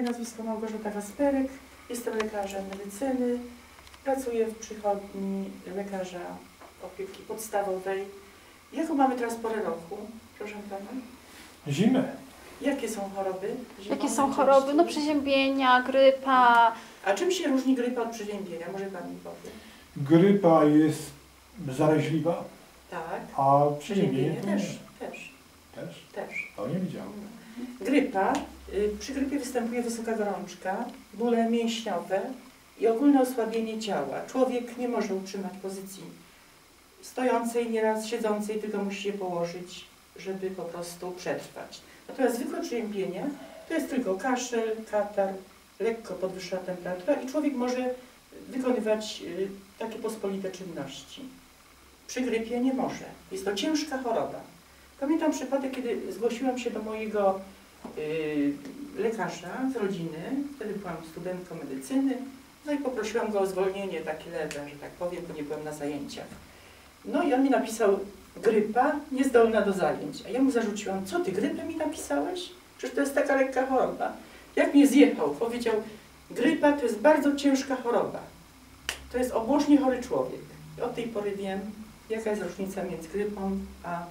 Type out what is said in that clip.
Moje nazwisko Małgorzata Kasperek. Jestem lekarzem medycyny. Pracuję w przychodni lekarza opieki podstawowej. Jaką mamy teraz porę roku, proszę Pana? Zimę. Jakie są choroby? Zimą Jakie są choroby? No przeziębienia, grypa. A czym się różni grypa od przeziębienia? Może Pan mi powie? Grypa jest zaraźliwa, Tak. a Przeziębienie przeziębienie też. Też. Też? Też. To nie widziałem. Grypa. Y, Przy grypie występuje wysoka gorączka, bóle mięśniowe i ogólne osłabienie ciała. Człowiek nie może utrzymać pozycji stojącej, nieraz siedzącej, tylko musi się położyć, żeby po prostu przetrwać. Natomiast zwykłe przeziębienie to jest tylko kaszel, katar, lekko podwyższona temperatura i człowiek może wykonywać y, takie pospolite czynności. Przy grypie nie może. Jest to ciężka choroba. Pamiętam przypadek, kiedy zgłosiłam się do mojego lekarza z rodziny, wtedy byłam studentką medycyny, no i poprosiłam go o zwolnienie takie lewe, że tak powiem, bo nie byłam na zajęciach. No i on mi napisał, grypa niezdolna do zajęć. A ja mu zarzuciłam, co ty, grypę mi napisałeś? Przecież to jest taka lekka choroba. Jak mnie zjechał, powiedział, grypa to jest bardzo ciężka choroba. To jest obłożnie chory człowiek. I od tej pory wiem, jaka jest różnica między grypą a